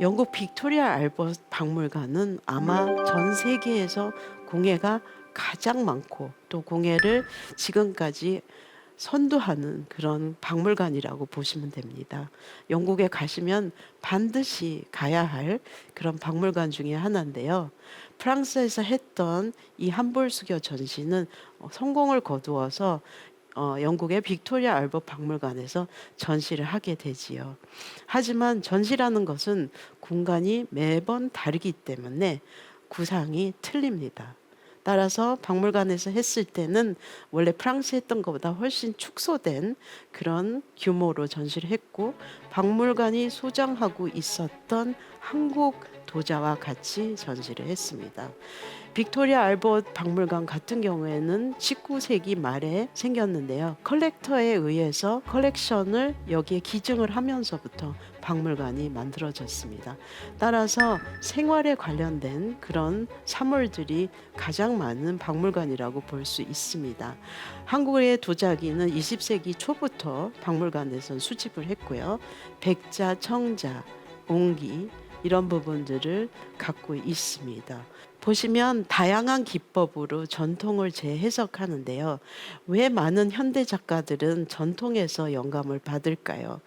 영국 빅토리아 알버트 박물관은 아마 전 세계에서 공예가 가장 많고 또 공예를 지금까지 선도하는 그런 박물관이라고 보시면 됩니다. 영국에 가시면 반드시 가야 할 그런 박물관 중에 하나인데요. 프랑스에서 했던 이 한볼수교 전시는 어, 성공을 거두어서 어, 영국의 빅토리아 알버트 박물관에서 전시를 하게 되지요. 하지만 전시라는 것은 공간이 매번 다르기 때문에 구상이 틀립니다. 따라서 박물관에서 했을 때는 원래 프랑스 했던 것보다 훨씬 축소된 그런 규모로 전시를 했고 박물관이 소장하고 있었던 한국 도자와 같이 전시를 했습니다. 빅토리아 알버트 박물관 같은 경우에는 19세기 말에 생겼는데요. 컬렉터에 의해서 컬렉션을 여기에 기증을 하면서부터 박물관이 만들어졌습니다. 따라서 생활에 관련된 그런 사물들이 가장 많은 박물관이라고 볼 수 있습니다. 한국의 도자기는 20세기 초부터 박물관에서 수집을 했고요. 백자, 청자, 옹기 이런 부분들을 갖고 있습니다. 보시면 다양한 기법으로 전통을 재해석하는데요. 왜 많은 현대 작가들은 전통에서 영감을 받을까요?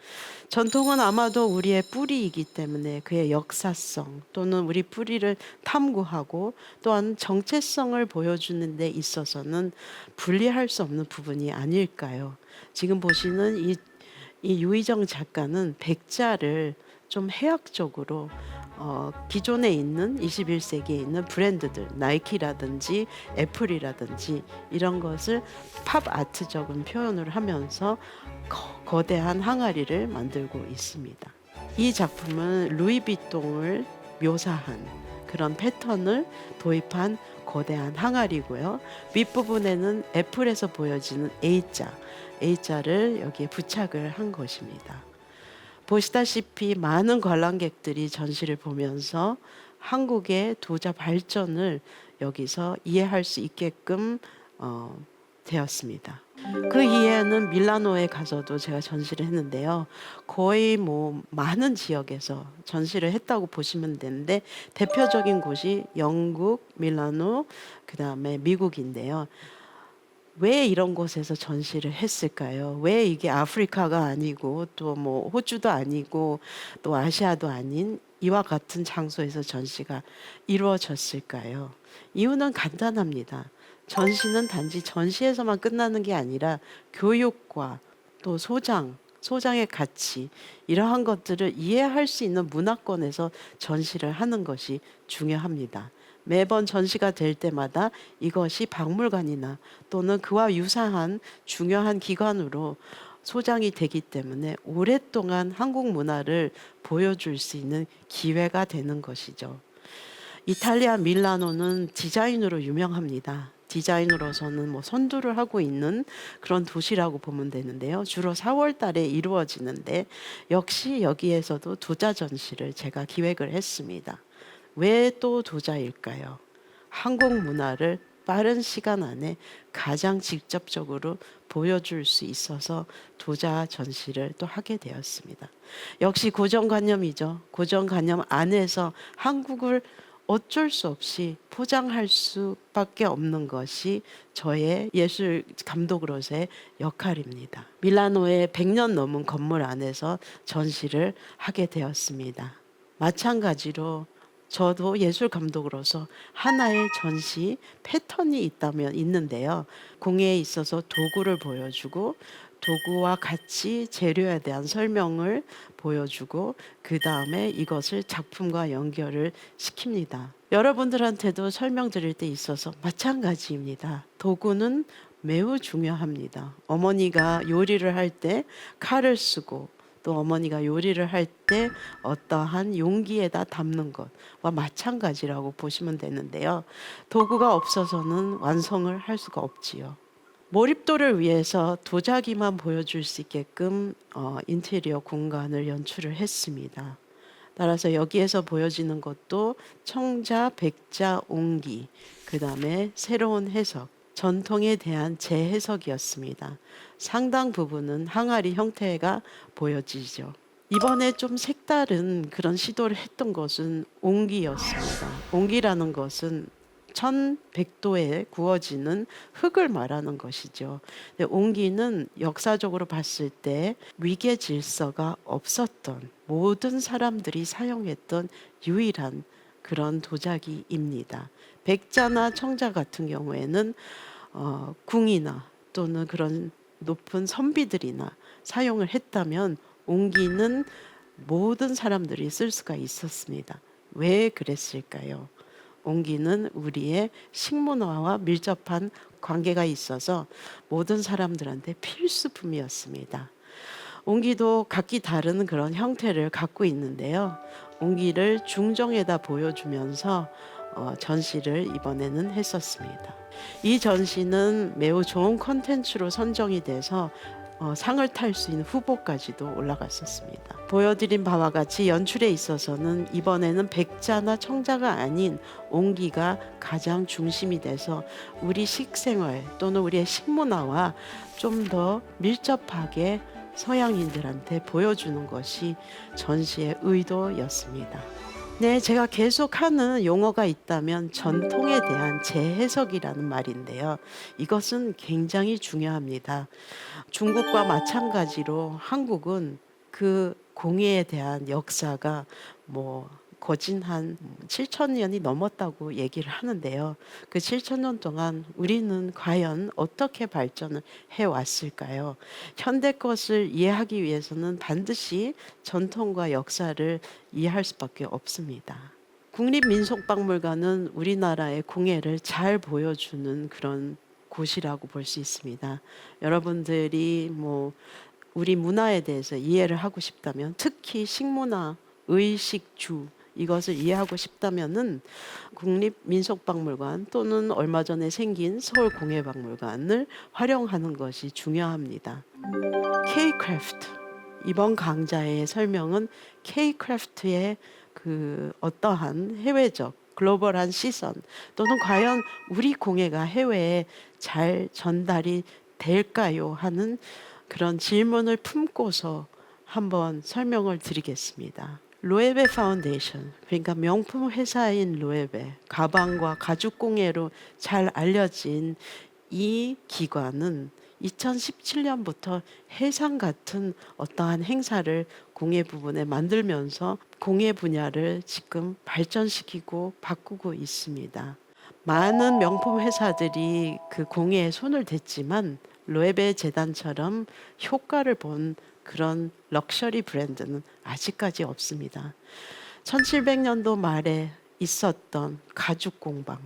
전통은 아마도 우리의 뿌리이기 때문에 그의 역사성 또는 우리 뿌리를 탐구하고 또한 정체성을 보여주는 데 있어서는 분리할 수 없는 부분이 아닐까요? 지금 보시는 이, 이 유희정 작가는 백자를 좀 해학적으로 어, 기존에 있는 21세기에 있는 브랜드들 나이키라든지 애플이라든지 이런 것을 팝 아트적인 표현을 하면서 거, 대한 항아리를 만들고 있습니다. 이 작품은 루이비통을 묘사한 그런 패턴을 도입한 거대한 항아리고요. 윗부분에는 애플에서 보여지는 A자, A자를 여기에 부착을 한 것입니다. 보시다시피 많은 관람객들이 전시를 보면서 한국의 도자 발전을 여기서 이해할 수 있게끔 어, 되었습니다. 그 이해는 밀라노에 가서도 제가 전시를 했는데요. 거의 뭐 많은 지역에서 전시를 했다고 보시면 되는데 대표적인 곳이 영국, 밀라노, 그 다음에 미국인데요. 왜 이런 곳에서 전시를 했을까요? 왜 이게 아프리카가 아니고 또 뭐 호주도 아니고 또 아시아도 아닌 이와 같은 장소에서 전시가 이루어졌을까요? 이유는 간단합니다. 전시는 단지 전시에서만 끝나는 게 아니라 교육과 또 소장, 소장의 가치 이러한 것들을 이해할 수 있는 문화권에서 전시를 하는 것이 중요합니다. 매번 전시가 될 때마다 이것이 박물관이나 또는 그와 유사한 중요한 기관으로 소장이 되기 때문에 오랫동안 한국 문화를 보여줄 수 있는 기회가 되는 것이죠. 이탈리아 밀라노는 디자인으로 유명합니다. 디자인으로서는 뭐 선두를 하고 있는 그런 도시라고 보면 되는데요. 주로 4월 달에 이루어지는데 역시 여기에서도 도자 전시를 제가 기획을 했습니다. 왜 또 도자일까요? 한국 문화를 빠른 시간 안에 가장 직접적으로 보여줄 수 있어서 도자 전시를 또 하게 되었습니다. 역시 고정관념이죠. 고정관념 안에서 한국을 어쩔 수 없이 포장할 수밖에 없는 것이 저의 예술 감독으로서의 역할입니다. 밀라노의 100년 넘은 건물 안에서 전시를 하게 되었습니다. 마찬가지로 저도 예술 감독으로서 하나의 전시 패턴이 있다면 있는데요. 공예에 있어서 도구를 보여주고 도구와 같이 재료에 대한 설명을 보여주고 그 다음에 이것을 작품과 연결을 시킵니다. 여러분들한테도 설명드릴 때 있어서 마찬가지입니다. 도구는 매우 중요합니다. 어머니가 요리를 할 때 칼을 쓰고 또 어머니가 요리를 할 때 어떠한 용기에다 담는 것과 마찬가지라고 보시면 되는데요. 도구가 없어서는 완성을 할 수가 없지요. 몰입도를 위해서 도자기만 보여줄 수 있게끔 어, 인테리어 공간을 연출을 했습니다. 따라서 여기에서 보여지는 것도 청자, 백자, 옹기, 그 다음에 새로운 해석, 전통에 대한 재해석이었습니다. 상당 부분은 항아리 형태가 보여지죠. 이번에 좀 색다른 그런 시도를 했던 것은 옹기였습니다. 옹기라는 것은 1100도에 구워지는 흙을 말하는 것이죠. 옹기는 역사적으로 봤을 때 위계 질서가 없었던 모든 사람들이 사용했던 유일한 그런 도자기입니다. 백자나 청자 같은 경우에는 어, 궁이나 또는 그런 높은 선비들이나 사용을 했다면 옹기는 모든 사람들이 쓸 수가 있었습니다. 왜 그랬을까요? 옹기는 우리의 식문화와 밀접한 관계가 있어서 모든 사람들한테 필수품이었습니다. 옹기도 각기 다른 그런 형태를 갖고 있는데요. 옹기를 중정에다 보여주면서 어, 전시를 이번에는 했었습니다. 이 전시는 매우 좋은 컨텐츠로 선정이 돼서 어, 상을 탈 수 있는 후보까지도 올라갔었습니다. 보여드린 바와 같이 연출에 있어서는 이번에는 백자나 청자가 아닌 옹기가 가장 중심이 돼서 우리 식생활 또는 우리의 식문화와 좀 더 밀접하게 서양인들한테 보여주는 것이 전시의 의도였습니다. 네, 제가 계속 하는 용어가 있다면 전통에 대한 재해석이라는 말인데요. 이것은 굉장히 중요합니다. 중국과 마찬가지로 한국은 그 공예에 대한 역사가 뭐 거진 한 7천 년이 넘었다고 얘기를 하는데요. 그 7천 년 동안 우리는 과연 어떻게 발전을 해 왔을까요? 현대 것을 이해하기 위해서는 반드시 전통과 역사를 이해할 수밖에 없습니다. 국립민속박물관은 우리나라의 공예를 잘 보여주는 그런 곳이라고 볼 수 있습니다. 여러분들이 뭐 우리 문화에 대해서 이해를 하고 싶다면 특히 식문화, 의식주 이것을 이해하고 싶다면은 국립민속박물관 또는 얼마 전에 생긴 서울공예박물관을 활용하는 것이 중요합니다. K크래프트 이번 강좌의 설명은 K크래프트의 그 어떠한 해외적 글로벌한 시선 또는 과연 우리 공예가 해외에 잘 전달이 될까요 하는 그런 질문을 품고서 한번 설명을 드리겠습니다. 로에베 파운데이션 그러니까 명품 회사인 로에베 가방과 가죽 공예로 잘 알려진 이 기관은 2017년부터 해상 같은 어떠한 행사를 공예 부분에 만들면서 공예 분야를 지금 발전시키고 바꾸고 있습니다. 많은 명품 회사들이 그 공예에 손을 댔지만 로에베 재단처럼 효과를 본 그런 럭셔리 브랜드는 아직까지 없습니다. 1700년도 말에 있었던 가죽 공방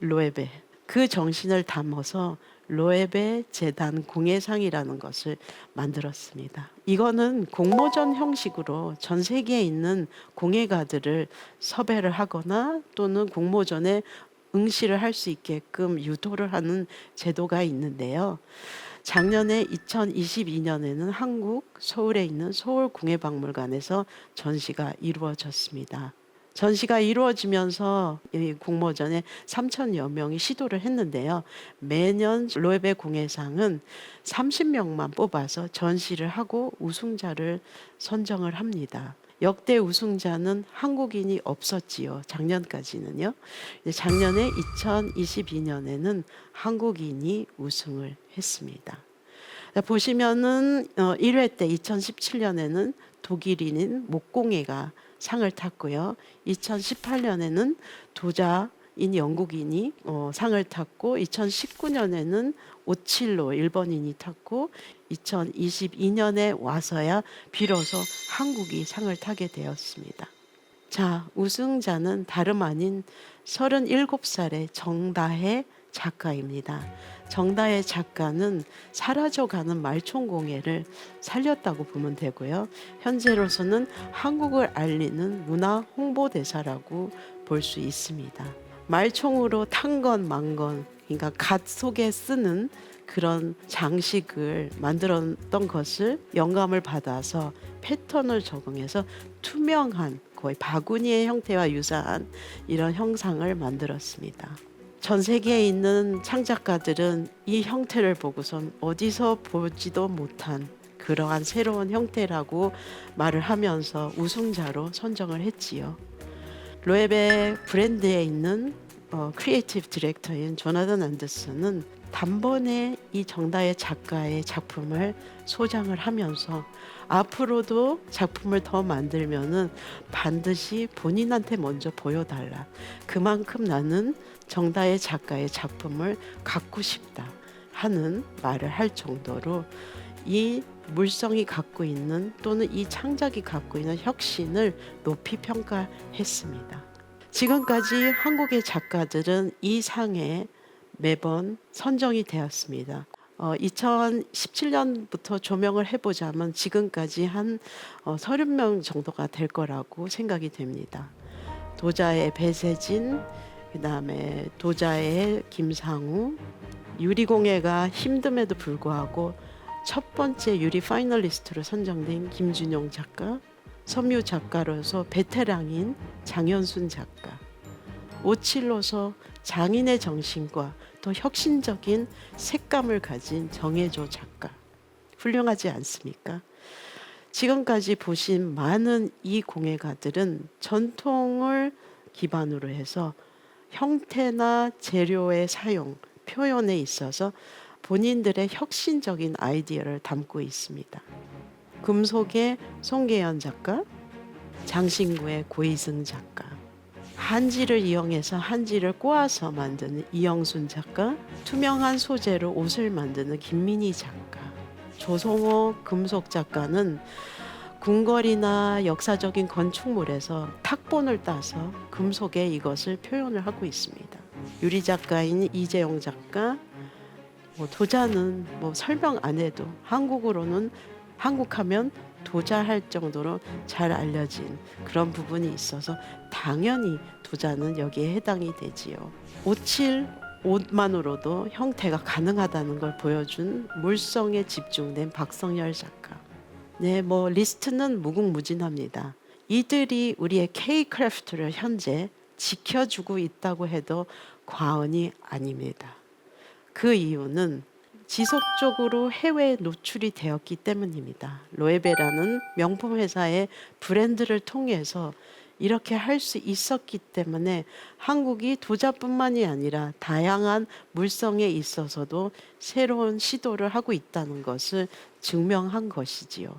로에베 그 정신을 담아서 로에베 재단 공예상이라는 것을 만들었습니다. 이거는 공모전 형식으로 전 세계에 있는 공예가들을 섭외를 하거나 또는 공모전에 응시를 할 수 있게끔 유도를 하는 제도가 있는데요. 작년에 2022년에는 한국 서울에 있는 서울공예박물관에서 전시가 이루어졌습니다. 전시가 이루어지면서 이 공모전에 3천여 명이 시도를 했는데요. 매년 로에베 공예상은 30명만 뽑아서 전시를 하고 우승자를 선정을 합니다. 역대 우승자는 한국인이 없었지요. 작년까지는요. 작년에 2022년에는 한국인이 우승을 했습니다. 보시면은 1회 때 2017년에는 독일인인 목공예가 상을 탔고요. 2018년에는 도자인 영국인이 어, 상을 탔고 2019년에는 오칠로 일본인이 탔고 2022년에 와서야 비로소 한국이 상을 타게 되었습니다. 자, 우승자는 다름 아닌 37살의 정다혜 작가입니다. 정다혜 작가는 사라져가는 말총공예를 살렸다고 보면 되고요. 현재로서는 한국을 알리는 문화 홍보대사라고 볼 수 있습니다. 말총으로 탄건 망건 그러니까 갓 속에 쓰는 그런 장식을 만들었던 것을 영감을 받아서 패턴을 적응해서 투명한 거의 바구니의 형태와 유사한 이런 형상을 만들었습니다. 전 세계에 있는 창작가들은 이 형태를 보고선 어디서 보지도 못한 그러한 새로운 형태라고 말을 하면서 우승자로 선정을 했지요. 로에베 브랜드에 있는 어, 크리에이티브 디렉터인 조나단 안더슨은 단번에 이 정다의 작가의 작품을 소장을 하면서 앞으로도 작품을 더 만들면은 반드시 본인한테 먼저 보여달라. 그만큼 나는 정다의 작가의 작품을 갖고 싶다 하는 말을 할 정도로 이 물성이 갖고 있는 또는 이 창작이 갖고 있는 혁신을 높이 평가했습니다. 지금까지 한국의 작가들은 이 상에 매번 선정이 되었습니다. 어, 2017년부터 조명을 해보자면 지금까지 한 어, 30명 정도가 될 거라고 생각이 됩니다. 도자의 배세진, 그 다음에 도자의 김상우, 유리공예가 힘듦에도 불구하고 첫 번째 유리 파이널리스트로 선정된 김준용 작가, 섬유 작가로서 베테랑인 장현순 작가, 오칠로서 장인의 정신과 또 혁신적인 색감을 가진 정혜조 작가. 훌륭하지 않습니까? 지금까지 보신 많은 이 공예가들은 전통을 기반으로 해서 형태나 재료의 사용, 표현에 있어서 본인들의 혁신적인 아이디어를 담고 있습니다. 금속의 송계현 작가, 장신구의 고이승 작가, 한지를 이용해서 한지를 꼬아서 만드는 이영순 작가, 투명한 소재로 옷을 만드는 김민희 작가, 조성호 금속 작가는 궁궐이나 역사적인 건축물에서 탁본을 따서 금속에 이것을 표현을 하고 있습니다. 유리 작가인 이재용 작가, 뭐 도자는 뭐 설명 안 해도 한국으로는 한국하면 도자할 정도로 잘 알려진 그런 부분이 있어서 당연히 도자는 여기에 해당이 되지요. 오칠 옷만으로도 형태가 가능하다는 걸 보여준 물성에 집중된 박성열 작가. 네, 뭐 리스트는 무궁무진합니다. 이들이 우리의 K 크래프트를 현재 지켜주고 있다고 해도 과언이 아닙니다. 그 이유는 지속적으로 해외에 노출이 되었기 때문입니다. 로에베라는 명품 회사의 브랜드를 통해서 이렇게 할 수 있었기 때문에 한국이 도자뿐만이 아니라 다양한 물성에 있어서도 새로운 시도를 하고 있다는 것을 증명한 것이지요.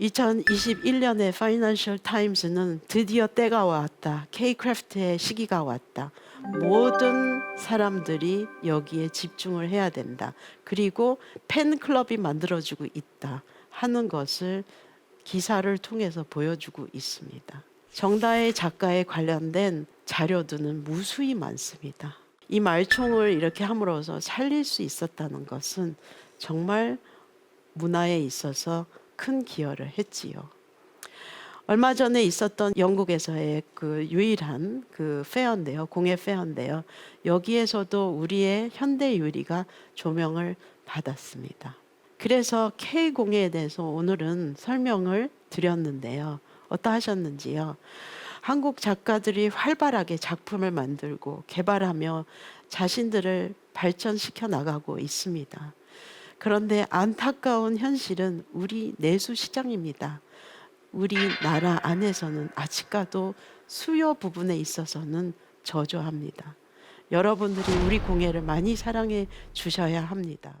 2021년의 파이낸셜 타임스는 드디어 때가 왔다. K-크래프트의 시기가 왔다. 모든 사람들이 여기에 집중을 해야 된다. 그리고 팬클럽이 만들어지고 있다. 하는 것을 기사를 통해서 보여주고 있습니다. 정다의 작가에 관련된 자료들은 무수히 많습니다. 이 말총을 이렇게 함으로써 살릴 수 있었다는 것은 정말 문화에 있어서 큰 기여를 했지요. 얼마 전에 있었던 영국에서의 그 유일한 그 페어인데요. 공예 페어인데요. 여기에서도 우리의 현대 유리가 조명을 받았습니다. 그래서 K 공예에 대해서 오늘은 설명을 드렸는데요. 어떠하셨는지요? 한국 작가들이 활발하게 작품을 만들고 개발하며 자신들을 발전시켜 나가고 있습니다. 그런데 안타까운 현실은 우리 내수 시장입니다. 우리 나라 안에서는 아직까도 수요 부분에 있어서는 저조합니다. 여러분들이 우리 공예를 많이 사랑해 주셔야 합니다.